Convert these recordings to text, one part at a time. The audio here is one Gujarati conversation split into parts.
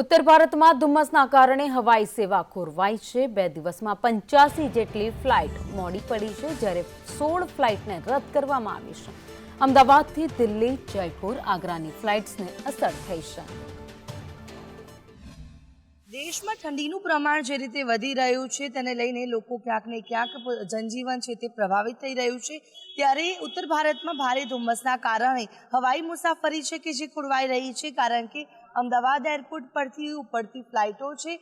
ઉત્તર ભારતમાં ધુમ્મસના કારણે હવાઈ સેવા ખોરવાઈ છે. બે દિવસમાં પંચ્યાસી જેટલી ફ્લાઇટ મોડી પડી છે, જ્યારે સોળ ફ્લાઇટને રદ કરવામાં આવી છે. અમદાવાદથી દિલ્હી, જયપુર, આગ્રાની ફ્લાઇટ્સને અસર થઈ છે. દેશમાં ઠંડીનું પ્રમાણ જે રીતે વધી રહ્યું છે, તેને લઈને લોકો ક્યાંક ને ક્યાંક જનજીવન છે તે પ્રભાવિત થઈ રહ્યું છે. ત્યારે ઉત્તર ભારતમાં ભારે ધુમ્મસના કારણે હવાઈ મુસાફરી છે કે જે ખોરવાઈ રહી છે, કારણ કે અમદાવાદ એરપોર્ટ પરથી ઉપડતી ફ્લાઇટો છે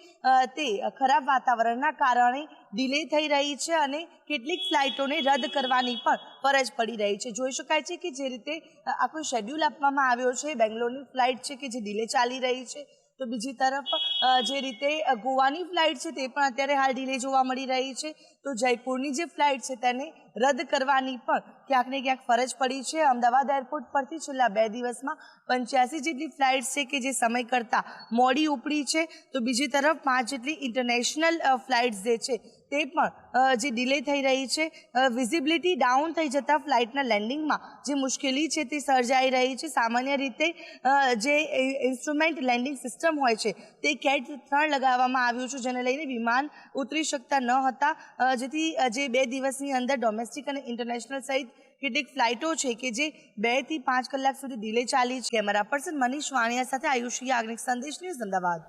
તે ખરાબ વાતાવરણના કારણે ડિલે થઈ રહી છે અને કેટલીક ફ્લાઇટોને રદ કરવાની પણ ફરજ પડી રહી છે. જોઈ શકાય છે કે જે રીતે આખો શેડ્યુલ આપવામાં આવ્યો છે, બેંગ્લોરની ફ્લાઇટ છે કે જે ડિલે ચાલી રહી છે. તો બીજી તરફ જે રીતે ગોવાની ફ્લાઇટ છે તે પણ અત્યારે હાલ ડિલે જોવા મળી રહી છે. તો જયપુરની જે ફ્લાઇટ છે તેને રદ કરવાની પણ ક્યાંક ને ક્યાંક ફરજ પડી છે. અમદાવાદ એરપોર્ટ પરથી છેલ્લા બે દિવસમાં પંચ્યાસી જેટલી ફ્લાઇટ છે કે જે સમય કરતાં મોડી ઉપડી છે. તો બીજી તરફ પાંચ જેટલી ઇન્ટરનેશનલ ફ્લાઇટ્સ જે છે તે પણ જે ડિલે થઈ રહી છે. વિઝિબિલિટી ડાઉન થઈ જતાં ફ્લાઇટના લેન્ડિંગમાં જે મુશ્કેલી છે તે સર્જાઈ રહી છે. સામાન્ય રીતે જે ઇન્સ્ટ્રુમેન્ટ લેન્ડિંગ સિસ્ટમ હોય છે તે કેટ ત્રણ લગાવવામાં આવ્યું છે, જેને લઈને વિમાન ઉતરી શકતા ન હતા. જેથી જે બે દિવસની અંદર ડોમેસ્ટિક અને ઇન્ટરનેશનલ સહિત કેટલીક ફ્લાઇટો છે કે જે બેથી પાંચ કલાક સુધી ડિલે ચાલી છે. કેમેરા પર્સન મનીષ વાણિયા સાથે આયુષી યાજ્ઞિક સંદેશ ન્યૂઝ અમદાવાદ.